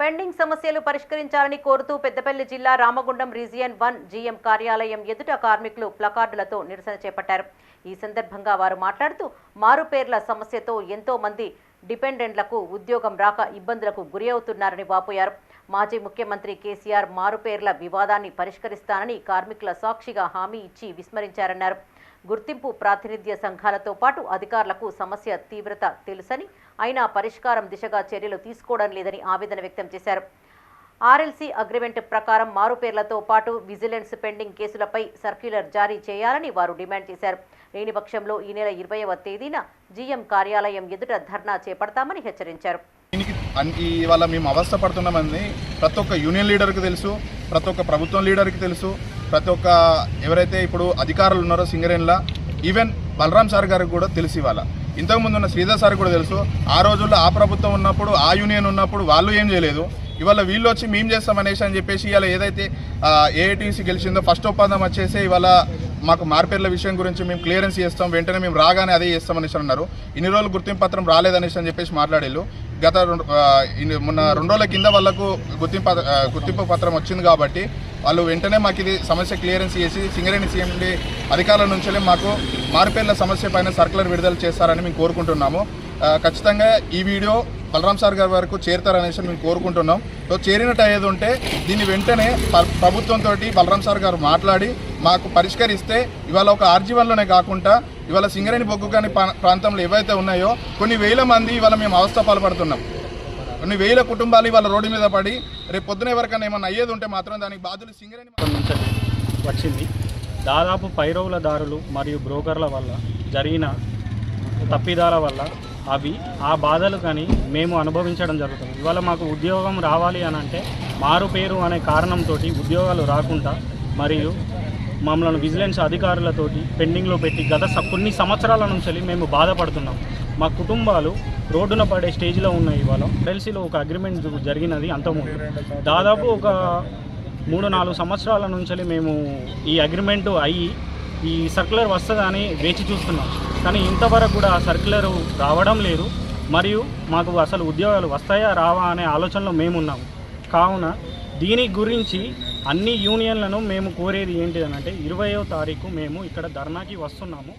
Pending సమస్యలు పరిష్కరించాలని కోరుతూ పెద్దపల్లి జిల్లా రామగుండం రీజియన్ వన్ జీఎం కార్యాలయం ఎదుట కార్మికులు ప్లకార్డులతో నిరసన చేపట్టారు. ఈ సందర్భంగా వారు మాట్లాడుతూ మారుపేర్ల సమస్యతో ఎంతో మంది డిపెండెంట్లకు ఉద్యోగం రాక ఇబ్బందులకు గురి అవుతున్నారని వాపోయారు. మాజీ ముఖ్యమంత్రి కేసీఆర్ మారుపేర్ల వివాదాన్ని పరిష్కరిస్తానని కార్మికుల సాక్షిగా హామీ ఇచ్చి విస్మరించారన్నారు. గుర్తింపు ప్రాతినిధ్య సంఘాలతో పాటు అధికారులకు సమస్య తీవ్రత తెలుసని అయినా పరిష్కారం దిశగా చర్యలు తీసుకోవడం లేదని ఆవేదన వ్యక్తం చేశారు. ఆర్ఎల్సీ అగ్రిమెంట్ ప్రకారం మారుపేర్లతో పాటు విజిలెన్స్ పెండింగ్ కేసులపై సర్క్యులర్ జారీ చేయాలని వారు డిమాండ్ చేశారు. లేని పక్షంలో ఈ నెల ఇరవైవ తేదీన జీఎం కార్యాలయం ఎదుట ధర్నా చేపడతామని హెచ్చరించారు. ఇవాళ మేము అవస్థ పడుతున్నామని ప్రతి ఒక్క యూనియన్ లీడర్కి తెలుసు. ప్రతి ఒక్క ప్రభుత్వం లీడర్కి తెలుసు. ప్రతి ఒక్క ఎవరైతే ఇప్పుడు అధికారులు ఉన్నారో సింగరేన్లా ఈవెన్ బలరాం సార్ గారికి కూడా తెలుసు ఇవాళ. ఇంతకుముందు ఉన్న శ్రీధర్ సార్ కూడా తెలుసు. ఆ రోజుల్లో ఆ ప్రభుత్వం ఉన్నప్పుడు ఆ యూనియన్ ఉన్నప్పుడు వాళ్ళు ఏం చేయలేదు. ఇవాళ వీళ్ళు వచ్చి మేము చేస్తాం అనేసి అని చెప్పేసి ఇవాళ ఏదైతే ఏఐటీసీ గెలిచిందో ఫస్ట్ ఒప్పందం వచ్చేసి ఇవాళ మాకు మార్పేర్ల విషయం గురించి మేము క్లియరెన్స్ చేస్తాం వెంటనే మేము రాగానే అదే చేస్తాం అనేసి అన్నారు. ఇన్ని రోజులు గుర్తింపు పత్రం రాలేదనేసి అని చెప్పేసి మాట్లాడేళ్ళు గత రెండు- మొన్న రెండు రోజుల కింద వాళ్ళకు గుర్తింపు గుర్తింపు పత్రం వచ్చింది కాబట్టి వాళ్ళు వెంటనే మాకు ఇది సమస్య క్లియరెన్స్ చేసి సింగరేణి సీఎండి అధికారుల నుంచే మాకు మార్పేర్ల సమస్య పైన సర్కులర్ విడుదల చేస్తారని మేము కోరుకుంటున్నాము. ఖచ్చితంగా ఈ వీడియో బలరాం సార్ గారి వరకు చేరుతారనేసి మేము కోరుకుంటున్నాం. సో చేరినట్టు అయ్యేది ఉంటే దీన్ని వెంటనే ప- ప్రభుత్వంతో బలరాం సార్ గారు మాట్లాడి మాకు పరిష్కరిస్తే ఇవాళ ఒక ఆర్జీవన్లోనే కాకుండా ఇవాళ సింగరేణి బొగ్గు కాని ప్రా- ప్రాంతంలో ఏవైతే ఉన్నాయో కొన్ని వేల మంది ఇవాళ మేము అవస్థ పాల్పడుతున్నాం. కొన్ని వేల కుటుంబాలు ఇవాళ రోడ్డు మీద పడి రేపు పొద్దున ఎవరికైనా ఏమన్నా అయ్యేది ఉంటే మాత్రం దానికి బాధ్యులు సింగరేణి వచ్చింది. దాదాపు పైరవులదారులు మరియు బ్రోకర్ల వల్ల జరిగిన తప్పిదాల వల్ల అవి ఆ బాధలు కానీ మేము అనుభవించడం జరుగుతుంది. ఇవాళ మాకు ఉద్యోగం రావాలి అని అంటే మారు పేరు అనే కారణంతో ఉద్యోగాలు రాకుండా మరియు మమ్మల్ని విజిలెన్స్ అధికారులతోటి పెండింగ్లో పెట్టి గత స- కొన్ని సంవత్సరాల నుంచి మేము బాధపడుతున్నాం. మా కుటుంబాలు రోడ్డున పడే స్టేజ్లో ఉన్నాయి ఇవాళ. ఎల్సీలో ఒక అగ్రిమెంట్ జరిగినది అంతకుముందు. దాదాపు ఒక మూడు నాలుగు సంవత్సరాల నుంచి మేము ఈ అగ్రిమెంట్ అయ్యి ఈ సర్క్యులర్ వస్తుందని వేచి చూస్తున్నాం. కానీ ఇంతవరకు కూడా ఆ సర్క్యులర్ రావడం లేదు. మరియు మాకు అసలు ఉద్యోగాలు వస్తాయా రావా అనే ఆలోచనలో మేమున్నాము. కావున దీని గురించి అన్ని యూనియన్లను మేము కోరేది ఏంటిదనంటే ఇరవయో తారీఖు మేము ఇక్కడ ధర్నాకి వస్తున్నాము.